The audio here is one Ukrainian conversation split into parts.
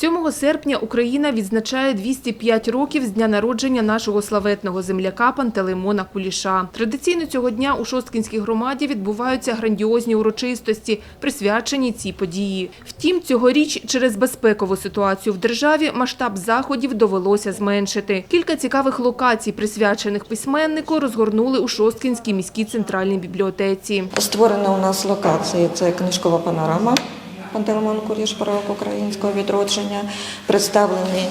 7 серпня Україна відзначає 205 років з дня народження нашого славетного земляка Пантелеймона Куліша. Традиційно цього дня у Шосткінській громаді відбуваються грандіозні урочистості, присвячені цій події. Втім, цьогоріч через безпекову ситуацію в державі масштаб заходів довелося зменшити. Кілька цікавих локацій, присвячених письменнику, розгорнули у Шосткінській міській центральній бібліотеці. Створена у нас локація це книжкова панорама Пантелеймон Куліш «Пророк українського відродження. Представлені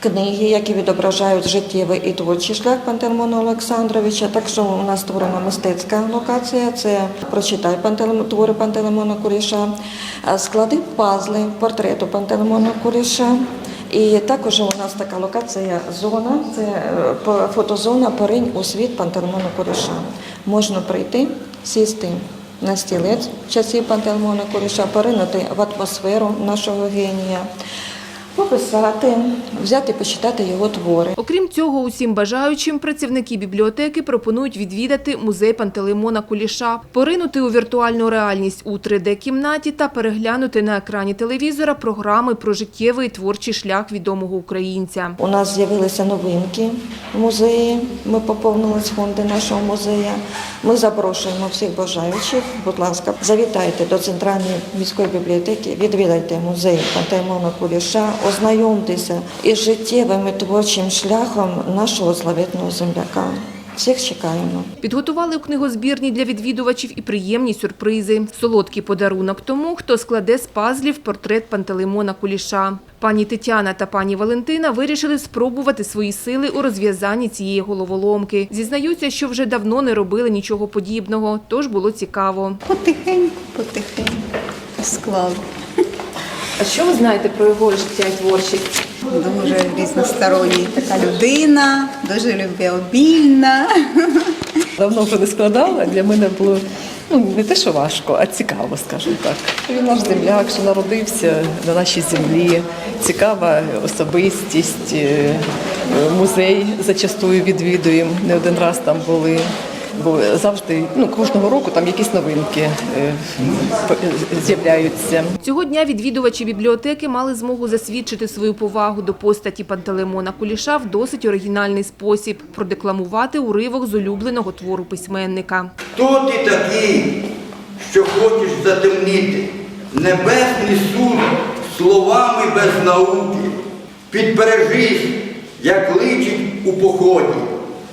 книги, які відображають життєвий і творчий шлях Пантелеймона Олександровича. Також у нас створена мистецька локація. Це прочитай твори Пантелеймона Куліша, а склади пазли портрету Пантелеймона Куліша. І також у нас така локація зона, це е, фотозона Поринь у світ Пантелеймона Куліша. Можна прийти, сісти на стілець часів Пантелеймона Куліша, в атмосферу нашого генія, пописати, взяти, почитати його твори. Окрім цього, усім бажаючим працівники бібліотеки пропонують відвідати музей Пантелеймона Куліша, поринути у віртуальну реальність у 3D-кімнаті та переглянути на екрані телевізора програми про життєвий творчий шлях відомого українця. У нас з'явилися новинки в музеї. Ми поповнили фонди нашого музею. Ми запрошуємо всіх бажаючих. Будь ласка, завітайте до центральної міської бібліотеки, відвідайте музей Пантелеймона Куліша, ознайомтеся із життєвим і творчим шляхом нашого славетного земляка. Всіх чекаємо. Підготували у книгозбірні для відвідувачів і приємні сюрпризи. Солодкий подарунок тому, хто складе з пазлів портрет Пантелеймона Куліша. Пані Тетяна та пані Валентина вирішили спробувати свої сили у розв'язанні цієї головоломки. Зізнаються, що вже давно не робили нічого подібного, тож було цікаво. Потихеньку, потихеньку склав. А що ви знаєте про його життя і творчість? Дуже різносторонній така людина, дуже любвеобільна. Давно вже не складала. Для мене було ну не те, що важко, а цікаво, скажімо так. Він наш земляк, що народився на нашій землі. Цікава особистість. е, Музей зачастую відвідуємо. Не один раз там були. Бо завжди, ну кожного року там якісь новинки е, з'являються. Цього дня відвідувачі бібліотеки мали змогу засвідчити свою повагу до постаті Пантелеймона Куліша в досить оригінальний спосіб, продекламувати уривок з улюбленого твору письменника. Хто ти такий, що хочеш затемнити небесний суд словами без науки? Підбережись, як личить у поході,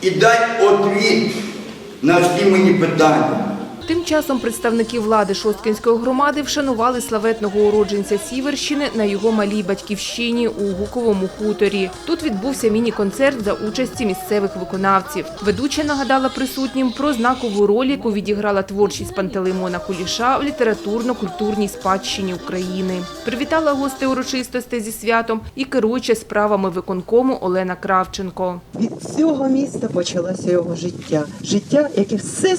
і дай отвіт на всі мені питання. Тим часом представники влади Шосткинської громади вшанували славетного уродженця Сіверщини на його малій батьківщині у Гуковому хуторі. Тут відбувся міні-концерт за участі місцевих виконавців. Ведуча нагадала присутнім про знакову роль, яку відіграла творчість Пантелеймона Куліша в літературно-культурній спадщині України. Привітала гостей урочистостей зі святом і керуюча справами виконкому Олена Кравченко. Від цього міста почалося його життя. Життя, яке все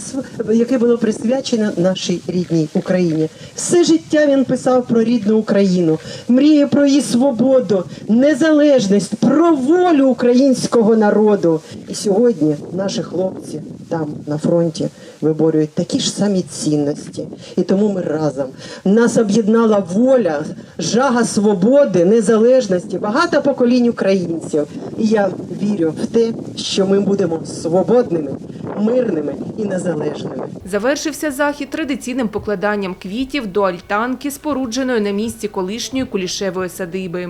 яке було присвячено нашій рідній Україні. Все життя він писав про рідну Україну, мріє про її свободу, незалежність, про волю українського народу. І сьогодні наші хлопці там на фронті виборюють такі ж самі цінності. І тому ми разом нас об'єднала воля, жага свободи, незалежності, багато поколінь українців. І я вірю в те, що ми будемо свободними, мирними і незалежними. Завершився захід традиційним покладанням квітів до альтанки, спорудженої на місці колишньої кулішевої садиби.